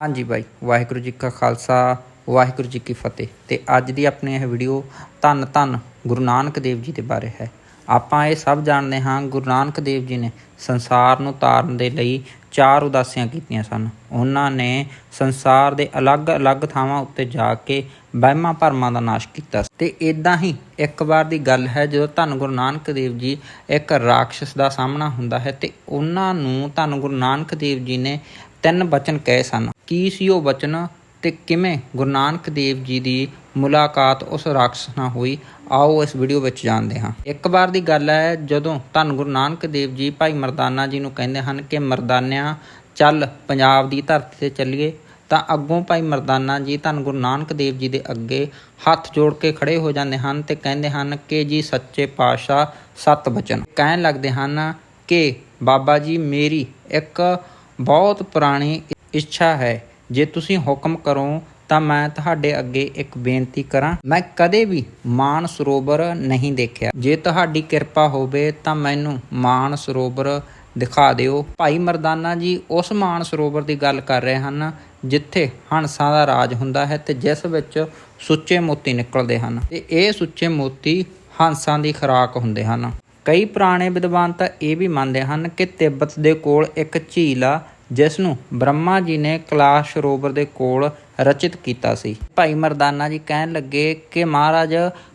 ਹਾਂਜੀ ਬਾਈ, ਵਾਹਿਗੁਰੂ ਜੀ ਕਾ ਖਾਲਸਾ, ਵਾਹਿਗੁਰੂ ਜੀ ਕੀ ਫਤਿਹ। ਤੇ ਅੱਜ ਦੀ ਆਪਣੀ ਇਹ ਵੀਡੀਓ ਧੰਨ ਧੰਨ ਗੁਰੂ ਨਾਨਕ ਦੇਵ ਜੀ ਦੇ ਬਾਰੇ ਹੈ। ਆਪਾਂ ਇਹ ਸਭ ਜਾਣਦੇ ਹਾਂ, ਗੁਰੂ ਨਾਨਕ ਦੇਵ ਜੀ ਨੇ ਸੰਸਾਰ ਨੂੰ ਤਾਰਨ ਦੇ ਲਈ ਚਾਰ ਉਦਾਸੀਆਂ ਕੀਤੀਆਂ ਸਨ। ਉਹਨਾਂ ਨੇ ਸੰਸਾਰ ਦੇ ਅਲੱਗ-ਅਲੱਗ ਥਾਵਾਂ ਉੱਤੇ ਜਾ ਕੇ ਵਹਿਮਾਂ ਭਰਮਾਂ ਦਾ ਨਾਸ਼ ਕੀਤਾ ਸੀ। ਤੇ ਇਦਾਂ ਹੀ ਇੱਕ ਵਾਰ ਦੀ ਗੱਲ ਹੈ, ਜਦੋਂ ਧੰਨ ਗੁਰੂ ਨਾਨਕ ਦੇਵ ਜੀ ਇੱਕ ਰਾਖਸ਼ ਦਾ ਸਾਹਮਣਾ ਹੁੰਦਾ ਹੈ, ਤੇ ਉਹਨਾਂ ਨੂੰ ਧੰਨ ਗੁਰੂ ਨਾਨਕ ਦੇਵ ਜੀ ਨੇ ਤਿੰਨ ਬਚਨ ਕਹੇ ਸਨ। ਕੀ ਸੀ ਉਹ ਬਚਨ? ਤੇ ਕਿਵੇਂ ਗੁਰੂ ਨਾਨਕ ਦੇਵ ਜੀ ਦੀ ਮੁਲਾਕਾਤ ਉਸ ਰਾਖਸ਼ ਨਾਲ ਹੋਈ? ਆਓ ਇਸ ਵੀਡੀਓ ਵਿੱਚ ਜਾਣਦੇ ਹਾਂ। ਇੱਕ ਵਾਰ ਦੀ ਗੱਲ ਹੈ, ਜਦੋਂ ਧੰਨ ਗੁਰੂ ਨਾਨਕ ਦੇਵ ਜੀ ਭਾਈ ਮਰਦਾਨਾ ਜੀ ਨੂੰ ਕਹਿੰਦੇ ਹਨ ਕਿ ਮਰਦਾਨਿਆਂ, ਚੱਲ ਪੰਜਾਬ ਦੀ ਧਰਤੀ ਤੇ ਚੱਲੀਏ, ਤਾਂ ਅੱਗੋਂ ਭਾਈ ਮਰਦਾਨਾ ਜੀ ਧੰਨ ਗੁਰੂ ਨਾਨਕ ਦੇਵ ਜੀ ਦੇ ਅੱਗੇ ਹੱਥ ਜੋੜ ਕੇ ਖੜੇ ਹੋ ਜਾਂਦੇ ਹਨ ਤੇ ਕਹਿੰਦੇ ਹਨ ਕਿ ਜੀ ਸੱਚੇ ਪਾਤਸ਼ਾਹ ਸਤ ਬਚਨ। ਕਹਿਣ ਲੱਗਦੇ ਹਨ ਕਿ ਬਾਬਾ ਜੀ ਮੇਰੀ ਇੱਕ ਬਹੁਤ ਪੁਰਾਣੀ ਇੱਛਾ ਹੈ। ਜੇ ਤੁਸੀਂ ਹੁਕਮ ਕਰੋ, ਤਾਂ ਮੈਂ ਤੁਹਾਡੇ ਅੱਗੇ ਇੱਕ ਬੇਨਤੀ ਕਰਾਂ। ਮੈਂ ਕਦੇ ਵੀ ਮਾਨ ਸਰੋਵਰ ਨਹੀਂ ਦੇਖਿਆ। ਜੇ ਤੁਹਾਡੀ ਕਿਰਪਾ ਹੋਵੇ, ਤਾਂ ਮੈਨੂੰ ਮਾਨ ਸਰੋਵਰ ਦਿਖਾ ਦਿਓ। ਭਾਈ ਮਰਦਾਨਾ ਜੀ, ਉਸ ਮਾਨ ਸਰੋਵਰ ਦੀ ਗੱਲ ਕਰ ਰਹੇ ਹਨ, ਜਿੱਥੇ ਹੰਸਾਂ ਦਾ ਰਾਜ ਹੁੰਦਾ ਹੈ ਤੇ ਜਿਸ ਵਿੱਚ ਸੁੱਚੇ ਮੋਤੀ ਨਿਕਲਦੇ ਹਨ। ਤੇ ਇਹ ਸੁੱਚੇ ਮੋਤੀ ਹੰਸਾਂ ਦੀ ਖੁਰਾਕ ਹੁੰਦੇ ਹਨ। ਕਈ ਪੁਰਾਣੇ ਵਿਦਵਾਨ ਤਾਂ ਇਹ ਵੀ ਮੰਨਦੇ ਹਨ ਕਿ ਤਿੱਬਤ ਦੇ ਕੋਲ ਇੱਕ ਝੀਲ ਆ, ਜਿਸ ਨੂੰ ਬ੍ਰਹਮਾ ਜੀ ਨੇ ਕਲਾਸ ਸਰੋਵਰ ਦੇ ਕੋਲ ਰਚਿਤ ਕੀਤਾ ਸੀ। ਭਾਈ ਮਰਦਾਨਾ ਜੀ ਕਹਿਣ ਲੱਗੇ ਕਿ ਮਹਾਰਾਜ,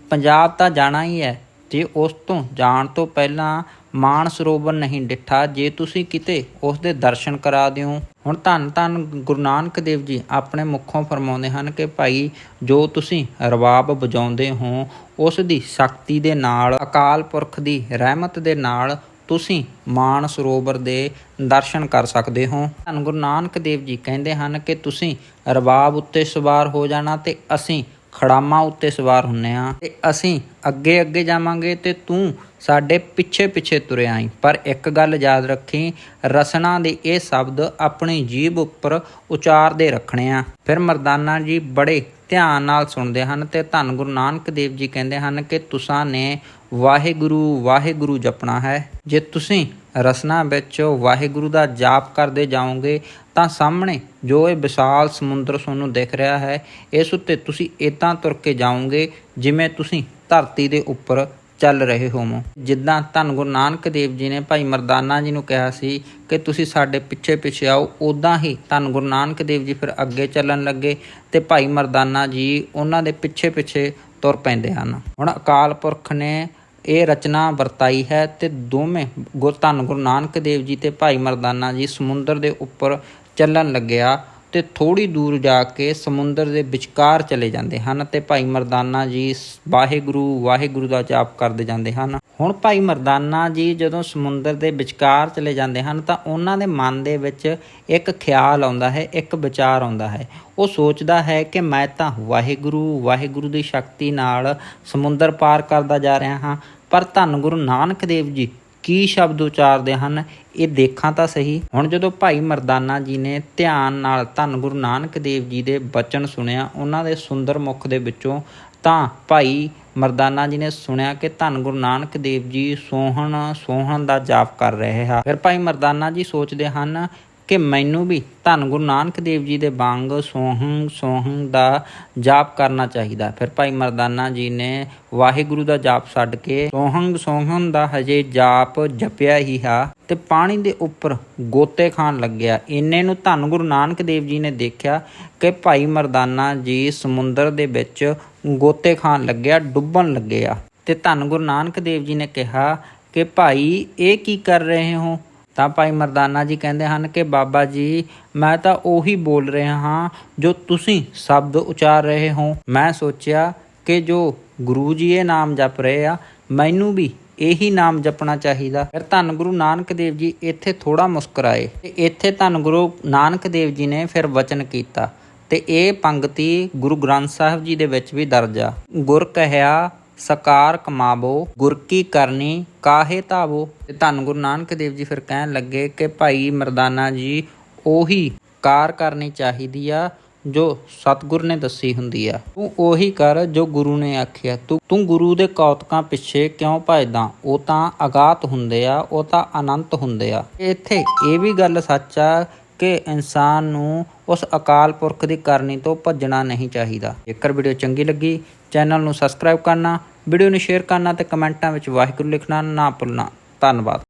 ਪੰਜਾਬ ਤਾਂ ਜਾਣਾ ਹੀ ਹੈ ਜੇ ਉਸ ਤੋਂ ਜਾਣ ਤੋਂ ਪਹਿਲਾਂ ਮਾਨ ਸਰੋਵਰ ਨਹੀਂ ਡਿੱਠਾ, ਜੇ ਤੁਸੀਂ ਕਿਤੇ ਉਸ ਦੇ ਦਰਸ਼ਨ ਕਰਾ ਦਿਓ। ਹੁਣ ਧੰਨ ਧੰਨ ਗੁਰੂ ਨਾਨਕ ਦੇਵ ਜੀ ਆਪਣੇ ਮੁਖੋਂ ਫਰਮਾਉਂਦੇ ਹਨ ਕਿ ਭਾਈ, ਜੋ ਤੁਸੀਂ ਰਬਾਬ ਵਜਾਉਂਦੇ ਹੋ, ਉਸ ਦੀ ਸ਼ਕਤੀ ਦੇ ਨਾਲ, ਅਕਾਲ ਪੁਰਖ ਦੀ ਰਹਿਮਤ ਦੇ ਨਾਲ ਤੁਸੀਂ ਮਾਨ ਸਰੋਵਰ ਦੇ ਦਰਸ਼ਨ ਕਰ ਸਕਦੇ ਹੋ। ਧੰਨ ਗੁਰੂ ਨਾਨਕ ਦੇਵ ਜੀ ਕਹਿੰਦੇ ਹਨ ਕਿ ਤੁਸੀਂ ਰਬਾਬ ਉੱਤੇ ਸਵਾਰ ਹੋ ਜਾਣਾ ਤੇ ਅਸੀਂ ਖੜਾਮਾ ਉੱਤੇ ਸਵਾਰ ਹੁੰਨੇ ਆ ਤੇ ਅਸੀਂ ਅੱਗੇ ਅੱਗੇ ਜਾਵਾਂਗੇ ਤੇ ਤੂੰ ਸਾਡੇ ਪਿੱਛੇ ਪਿੱਛੇ ਤੁਰਿਆ ਆਈ। ਪਰ ਇੱਕ ਗੱਲ ਯਾਦ ਰੱਖੀ, ਰਸਨਾ ਦੇ ਇਹ ਸ਼ਬਦ ਆਪਣੀ ਜੀਭ ਉੱਪਰ ਉਚਾਰਦੇ ਰੱਖਣੇ ਆ। ਫਿਰ ਮਰਦਾਨਾ ਜੀ ਬੜੇ ਧਿਆਨ ਨਾਲ ਸੁਣਦੇ ਹਨ ਤੇ ਧੰਨ ਗੁਰੂ ਨਾਨਕ ਦੇਵ ਜੀ ਕਹਿੰਦੇ ਹਨ ਕਿ ਤੁਸਾਂ ਨੇ ਵਾਹਿਗੁਰੂ ਵਾਹਿਗੁਰੂ ਜਪਣਾ ਹੈ। ਜੇ ਤੁਸੀਂ ਰਸਨਾ ਵਿੱਚ ਵਾਹਿਗੁਰੂ ਦਾ ਜਾਪ ਕਰਦੇ ਜਾਓਗੇ, ਤਾਂ ਸਾਹਮਣੇ ਜੋ ਇਹ ਵਿਸ਼ਾਲ ਸਮੁੰਦਰ ਤੁਹਾਨੂੰ ਦਿਖ ਰਿਹਾ ਹੈ, ਇਸ ਉੱਤੇ ਤੁਸੀਂ ਇਦਾਂ ਤੁਰ ਕੇ ਜਾਓਗੇ, ਜਿਵੇਂ ਤੁਸੀਂ ਧਰਤੀ ਦੇ ਉੱਪਰ ਚੱਲ ਰਹੇ ਹੋਵੋ। ਜਿੱਦਾਂ ਧੰਨ ਗੁਰੂ ਨਾਨਕ ਦੇਵ ਜੀ ਨੇ ਭਾਈ ਮਰਦਾਨਾ ਜੀ ਨੂੰ ਕਿਹਾ ਸੀ ਕਿ ਤੁਸੀਂ ਸਾਡੇ ਪਿੱਛੇ ਪਿੱਛੇ ਆਓ ਉਦਾਂ ਹੀ ਧੰਨ ਗੁਰੂ ਨਾਨਕ ਦੇਵ ਜੀ ਫਿਰ ਅੱਗੇ ਚੱਲਣ ਲੱਗੇ ਤੇ ਭਾਈ ਮਰਦਾਨਾ ਜੀ ਉਹਨਾਂ ਦੇ ਪਿੱਛੇ ਪਿੱਛੇ ਤੁਰ ਪੈਂਦੇ ਹਨ। ਹੁਣ ਅਕਾਲ ਪੁਰਖ ਨੇ ਇਹ ਰਚਨਾ ਵਰਤਾਈ ਹੈ ਤੇ ਦੋਵੇਂ ਗੁਰ ਧੰਨ ਗੁਰੂ ਨਾਨਕ ਦੇਵ ਜੀ ਤੇ ਭਾਈ ਮਰਦਾਨਾ ਜੀ ਸਮੁੰਦਰ ਦੇ ਉੱਪਰ ਚੱਲਣ ਲੱਗਿਆ। ਤੇ ਥੋੜੀ ਦੂਰ ਜਾ ਕੇ ਸਮੁੰਦਰ ਦੇ ਵਿਚਕਾਰ ਚਲੇ ਜਾਂਦੇ ਹਨ ਤੇ ਭਾਈ ਮਰਦਾਨਾ ਜੀ ਵਾਹਿਗੁਰੂ ਵਾਹਿਗੁਰੂ ਦਾ ਜਾਪ ਕਰਦੇ ਜਾਂਦੇ ਹਨ। ਹੁਣ ਭਾਈ ਮਰਦਾਨਾ ਜੀ ਜਦੋਂ ਸਮੁੰਦਰ ਦੇ ਵਿਚਕਾਰ ਚਲੇ ਜਾਂਦੇ ਹਨ ਤਾਂ ਉਹਨਾਂ ਦੇ ਮਨ ਦੇ ਵਿੱਚ ਇੱਕ ਖਿਆਲ ਆਉਂਦਾ ਹੈ, ਇੱਕ ਵਿਚਾਰ ਆਉਂਦਾ ਹੈ। ਉਹ ਸੋਚਦਾ ਹੈ ਕਿ ਮੈਂ ਤਾਂ ਵਾਹਿਗੁਰੂ ਵਾਹਿਗੁਰੂ ਦੀ ਸ਼ਕਤੀ ਨਾਲ ਸਮੁੰਦਰ ਪਾਰ ਕਰਦਾ ਜਾ ਰਿਹਾ ਹਾਂ, ਪਰ ਧੰਨ ਗੁਰੂ ਨਾਨਕ ਦੇਵ ਜੀ ਕੀ ਸ਼ਬਦ ਉਚਾਰਦੇ ਹਨ? ਇਹ ਦੇਖਾਂ ਤਾਂ ਸਹੀ। ਹੁਣ ਜਦੋਂ ਭਾਈ ਮਰਦਾਨਾ ਜੀ ਨੇ ਧਿਆਨ ਨਾਲ ਧੰਨ ਗੁਰੂ ਨਾਨਕ ਦੇਵ ਜੀ ਦੇ ਬਚਨ ਸੁਣਿਆ, ਉਹਨਾਂ ਦੇ ਸੁੰਦਰ ਮੁਖ ਦੇ ਵਿੱਚੋਂ, ਤਾਂ ਭਾਈ ਮਰਦਾਨਾ ਜੀ ਨੇ ਸੁਣਿਆ ਕਿ ਧੰਨ ਗੁਰੂ ਨਾਨਕ ਦੇਵ ਜੀ ਸੋਹਣ ਸੋਹਣ ਦਾ ਜਾਪ ਕਰ ਰਹੇ ਆ ਫਿਰ ਭਾਈ ਮਰਦਾਨਾ ਜੀ ਸੋਚਦੇ ਹਨ ਕਿ ਮੈਨੂੰ ਵੀ ਧੰਨ ਗੁਰੂ ਨਾਨਕ ਦੇਵ ਜੀ ਦੇ ਵਾਂਗ ਸੋਹੰ ਸੋਹੰ ਦਾ ਜਾਪ ਕਰਨਾ ਚਾਹੀਦਾ। ਫਿਰ ਭਾਈ ਮਰਦਾਨਾ ਜੀ ਨੇ ਵਾਹਿਗੁਰੂ ਦਾ ਜਾਪ ਛੱਡ ਕੇ ਸੋਹੰ ਸੋਹੰ ਦਾ ਹਜੇ ਜਾਪ ਜਪਿਆ ਹੀ ਆ ਤੇ ਪਾਣੀ ਦੇ ਉੱਪਰ ਗੋਤੇ ਖਾਣ ਲੱਗਿਆ। ਇੰਨੇ ਨੂੰ ਧੰਨ ਗੁਰੂ ਨਾਨਕ ਦੇਵ ਜੀ ਨੇ ਦੇਖਿਆ ਕਿ ਭਾਈ ਮਰਦਾਨਾ ਜੀ ਸਮੁੰਦਰ ਦੇ ਵਿੱਚ ਗੋਤੇ ਖਾਣ ਲੱਗਿਆ, ਡੁੱਬਣ ਲੱਗਿਆ ਤੇ ਧੰਨ ਗੁਰੂ ਨਾਨਕ ਦੇਵ ਜੀ ਨੇ ਕਿਹਾ ਕਿ ਭਾਈ ਇਹ ਕੀ ਕਰ ਰਹੇ ਹੋ? ਤਾਂ ਭਾਈ ਮਰਦਾਨਾ ਜੀ ਕਹਿੰਦੇ ਹਨ ਕਿ ਬਾਬਾ ਜੀ, ਮੈਂ ਤਾਂ ਉਹੀ ਬੋਲ ਰਿਹਾ ਹਾਂ ਜੋ ਤੁਸੀਂ ਸ਼ਬਦ ਉਚਾਰ ਰਹੇ ਹੋ। ਮੈਂ ਸੋਚਿਆ ਕਿ ਜੋ ਗੁਰੂ ਜੀ ਇਹ ਨਾਮ ਜਪ ਰਹੇ ਆ, ਮੈਨੂੰ ਵੀ ਇਹੀ ਨਾਮ ਜਪਣਾ ਚਾਹੀਦਾ। ਫਿਰ ਧੰਨ ਗੁਰੂ ਨਾਨਕ ਦੇਵ ਜੀ ਇੱਥੇ ਥੋੜਾ ਮੁਸਕਰਾਏ ਤੇ ਇੱਥੇ ਧੰਨ ਗੁਰੂ ਨਾਨਕ ਦੇਵ ਜੀ ਨੇ ਫਿਰ ਵਚਨ ਕੀਤਾ ਤੇ ਇਹ ਪੰਗਤੀ ਗੁਰੂ ਗ੍ਰੰਥ ਸਾਹਿਬ ਜੀ ਦੇ ਵਿੱਚ ਵੀ ਦਰਜ ਆ। ਗੁਰ ਕਹਿਆ ਸਕਾਰ ਕਮਾਵੋ, ਗੁਰ ਕੀ ਕਰਨੀ, ਕਾਹੇ ਧਾਵੋ। ਤੇ ਧੰਨ ਗੁਰੂ ਨਾਨਕ ਦੇਵ ਜੀ ਫਿਰ ਕਹਿਣ ਲੱਗੇ ਕਿ ਭਾਈ ਮਰਦਾਨਾ ਜੀ, ਉਹੀ ਕਾਰ ਕਰਨੀ ਚਾਹੀਦੀ ਆ, ਜੋ ਸਤਿਗੁਰ ਨੇ ਦੱਸੀ ਹੁੰਦੀ ਆ। ਤੂੰ ਉਹੀ ਕਰ ਜੋ ਗੁਰੂ ਨੇ ਆਖਿਆ। ਤੂੰ ਤੂੰ ਗੁਰੂ ਦੇ ਕੌਤਕਾਂ ਪਿੱਛੇ ਕਿਉਂ ਭਜਦਾ? ਉਹ ਤਾਂ ਅਗਾਤ ਹੁੰਦੇ ਆ, ਉਹ ਤਾਂ ਅਨੰਤ ਹੁੰਦੇ ਆ। ਇੱਥੇ ਇਹ ਵੀ ਗੱਲ ਸੱਚ ਆ ਕਿ ਇਨਸਾਨ ਨੂੰ ਉਸ ਅਕਾਲ ਪੁਰਖ ਦੀ ਕਰਨੀ ਤੋਂ ਭੱਜਣਾ ਨਹੀਂ ਚਾਹੀਦਾ। ਜੇਕਰ ਵੀਡੀਓ ਚੰਗੀ ਲੱਗੀ, ਚੈਨਲ ਨੂੰ ਸਬਸਕ੍ਰਾਈਬ ਕਰਨਾ, ਵੀਡੀਓ ਨੂੰ ਸ਼ੇਅਰ ਕਰਨਾ ਤੇ ਕਮੈਂਟਾਂ ਵਿੱਚ ਵਾਹਿਗੁਰੂ ਲਿਖਣਾ ਨਾ ਭੁੱਲਣਾ। ਧੰਨਵਾਦ।